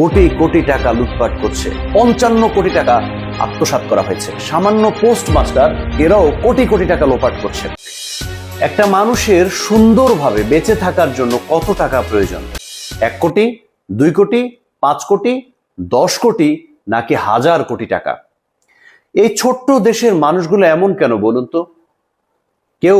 কোটি কোটি টাকা লুটপাট করছে। পঞ্চান্ন কোটি টাকা আত্মসাৎ করা হয়েছে। সামান্য পোস্ট মাস্টার এরাও কোটি কোটি টাকা লোপাট করছে। একটা মানুষের সুন্দরভাবে বেঁচে থাকার জন্য কত টাকা প্রয়োজন? এক কোটি, দুই কোটি, পাঁচ কোটি, দশ কোটি, নাকি হাজার কোটি টাকা? এই ছোট্ট দেশের মানুষগুলো এমন কেন বলুন তো? কেউ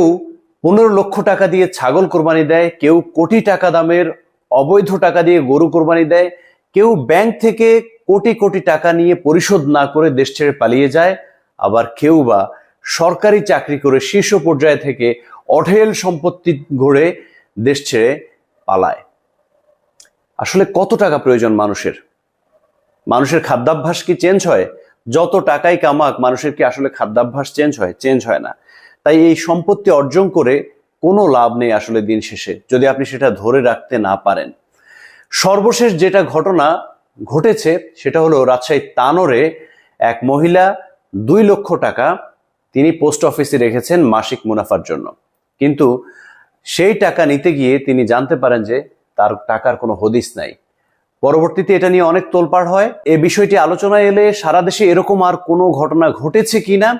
পনেরো লক্ষ টাকা দিয়ে ছাগল কোরবানি দেয়, কেউ কোটি টাকা দামের অবৈধ টাকা দিয়ে গরু কোরবানি দেয় কেউ ব্যাংক থেকে কোটি কোটি টাকা নিয়ে পরিশোধ না করে দেশ ছেড়ে পালিয়ে যায়, আবার কেউ বা সরকারি চাকরি করে শীর্ষ পর্যায়ে থেকে অঢেল সম্পত্তি গড়ে দেশ ছেড়ে পালায়। আসলে কত টাকা প্রয়োজন মানুষের? মানুষের খাদ্যাভ্যাস কি চেঞ্জ হয়? যত টাকাই কামাক, মানুষের কি আসলে খাদ্যাভ্যাস চেঞ্জ হয়? চেঞ্জ হয় না। তাই এই সম্পত্তি অর্জন করে কোনো লাভ নেই আসলে দিন শেষে, যদি আপনি সেটা ধরে রাখতে না পারেন। সর্বশেষ যেটা ঘটনা ঘটেছে সেটা হলো রাজশাহী তানোরে এক মহিলা দুই লক্ষ টাকা তিনি পোস্ট অফিসে রেখেছেন মাসিক মুনাফার জন্য। কিন্তু সেই টাকা নিতে গিয়ে তিনি জানতে পারেন যে তার টাকার কোনো হদিস নাই। পরবর্তীতে এটা নিয়ে অনেক তোলপাড় হয়। এ বিষয়টি আলোচনায় এলে সারা দেশে এরকম আর কোনো ঘটনা ঘটেছে কিনা,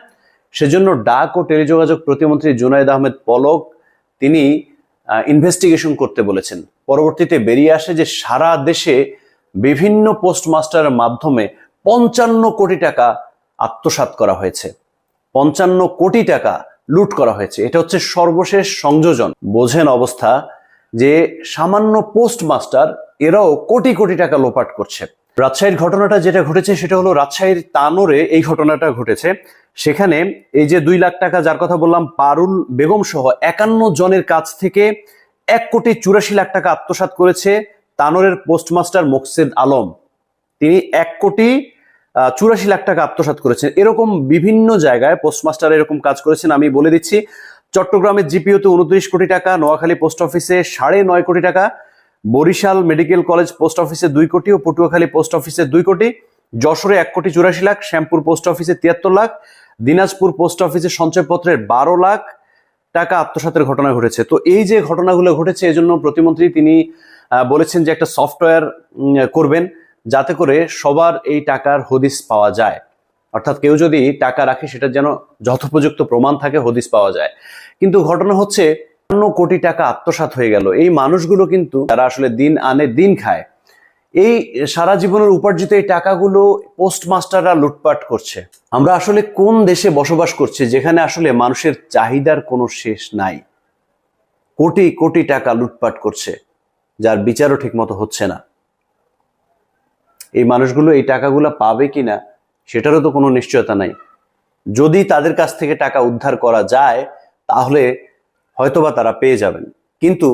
সেজন্য ডাক ও টেলিযোগাযোগ প্রতিমন্ত্রী জুনায়দ আহমেদ পলক, তিনি ইনভেস্টিগেশন করতে বলেছেন। পরবর্তীতে বেরিয়ে আসে যে সারা দেশে বিভিন্ন পোস্টমাস্টারের মাধ্যমে পঞ্চান্ন কোটি টাকা আত্মসাৎ করা হয়েছে। পঞ্চান্ন কোটি টাকা লুট করা হয়েছে। এটা হচ্ছে সর্বশেষ সংযোজন। বোঝেন অবস্থা যে সামান্য পোস্টমাস্টার এরাও কোটি কোটি টাকা লোপাট করছে। রাজশাহীর ঘটনাটা যেটা ঘটেছে সেটা হলো রাজশাহীর তানোরে এই ঘটনাটা ঘটেছে। সেখানে এই যে দুই লাখ টাকা, যার কথা বললাম, পারুল বেগম সহ একান্ন জনের কাছ থেকে এক কোটি চুরাশি লাখ টাকা আত্মসাৎ করেছে তানোরের পোস্টমাস্টার মোকসেদ আলম। তিনি এক কোটি চুরাশি লাখ টাকা আত্মসাৎ করেছেন। এরকম বিভিন্ন জায়গায় পোস্টমাস্টার এরকম কাজ করেছেন, আমি বলে দিচ্ছি। চট্টগ্রামের জিপিওতে উনত্রিশ কোটি টাকা, নোয়াখালী পোস্ট অফিসে সাড়ে নয় কোটি টাকা বরিশাল মেডিকেল কলেজ পোস্ট অফিসে দুই কোটি ও পটুয়াখালী পোস্ট অফিসে দুই কোটি, যশোরে এক কোটি চুরাশি লাখ, শ্যামপুর পোস্ট অফিসে তিয়াত্তর লাখ, দিনাজপুর পোস্ট অফিসে সঞ্চয়পত্রের বারো লাখ টাকা আত্মসাতের ঘটনা ঘটেছে। তো এই যে ঘটনাগুলো ঘটেছে, এজন্য প্রতিমন্ত্রী তিনি বলেছেন যে একটা সফটওয়্যার করবেন যাতে করে সবার এই টাকার হদিস পাওয়া যায়। অর্থাৎ কেউ যদি টাকা রাখে, সেটা যেন যথোপযুক্ত প্রমাণ থাকে, হদিস পাওয়া যায়। কিন্তু ঘটনা হচ্ছে অন্য কোটি টাকা আত্মসাৎ হয়ে গেল। এই মানুষগুলো কিন্তু তারা আসলে দিন আনে দিন খায়, এই সারা জীবনের উপার্জিত এই টাকাগুলো পোস্টমাস্টাররা লুটপাট করছে। আমরা আসলে কোন দেশে বসবাস করছি যেখানে আসলে মানুষের চাহিদার কোনো শেষ নাই? কোটি কোটি টাকা লুটপাট করছে, যার বিচারও ঠিকমতো হচ্ছে না। এই মানুষগুলো এই টাকাগুলো পাবে কিনা সেটারও তো কোনো নিশ্চয়তা নাই। যদি তাদের কাছ থেকে টাকা উদ্ধার করা যায়, তাহলে হয়তোবা তারা পেয়ে যাবেন। কিন্তু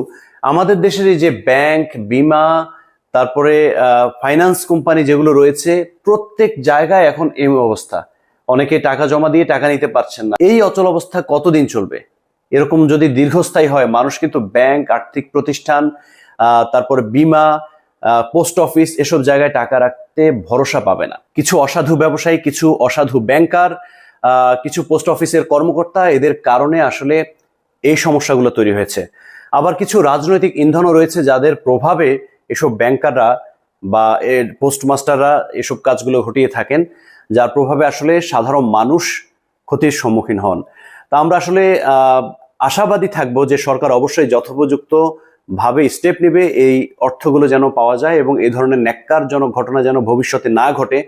আমাদের দেশের এই যে ব্যাংক, বিমা, তারপরে ফাইন্যান্স কোম্পানি যেগুলো রয়েছে, প্রত্যেক জায়গায় এখন এই অবস্থা। অনেকে টাকা জমা দিয়ে টাকা নিতে পারছেন না। এই অচল অবস্থা কতদিন চলবে? এরকম যদি দীর্ঘস্থায়ী হয়, মানুষ কিন্তু ব্যাংক, আর্থিক প্রতিষ্ঠান তারপরে বিমা পোস্ট অফিস, এসব জায়গায় টাকা রাখতে ভরসা পাবে না। কিছু অসাধু ব্যবসায়ী, কিছু অসাধু ব্যাংকার কিছু পোস্ট অফিসের কর্মকর্তা এদের কারণে আসলে এই সমস্যাগুলো তৈরি হয়েছে। আবার কিছু রাজনৈতিক ইন্ধনও রয়েছে যাদের প্রভাবে এসব ব্যাংকাররা বা এর পোস্টমাস্টাররা এসব কাজগুলো ঘটিয়ে থাকেন, যার প্রভাবে আসলে সাধারণ মানুষ ক্ষতির সম্মুখীন হন। তা আমরা আসলে আশাবাদী থাকব যে সরকার অবশ্যই যথোপযুক্ত ভাবে স্টেপ নেবে, এই অর্থগুলো যেন পাওয়া যায় এবং এই ধরনের ন্যাক্কারজনক ঘটনা যেন ভবিষ্যতে না ঘটে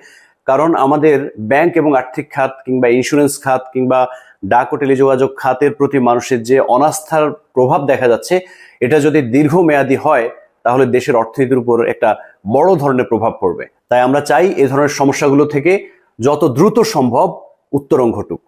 কারণ আমাদের ব্যাংক এবং আর্থিক খাত কিংবা ইন্স্যুরেন্স খাত কিংবা ডাক ও টেলিযোগাযোগ খাতের প্রতি মানুষের যে অনাস্থার প্রভাব দেখা যাচ্ছে, এটা যদি দীর্ঘমেয়াদী হয়, তাহলে দেশের অর্থনীতির উপর একটা বড় ধরনের প্রভাব পড়বে। তাই আমরা চাই এ ধরনের সমস্যাগুলো থেকে যত দ্রুত সম্ভব উত্তরণ ঘটুক।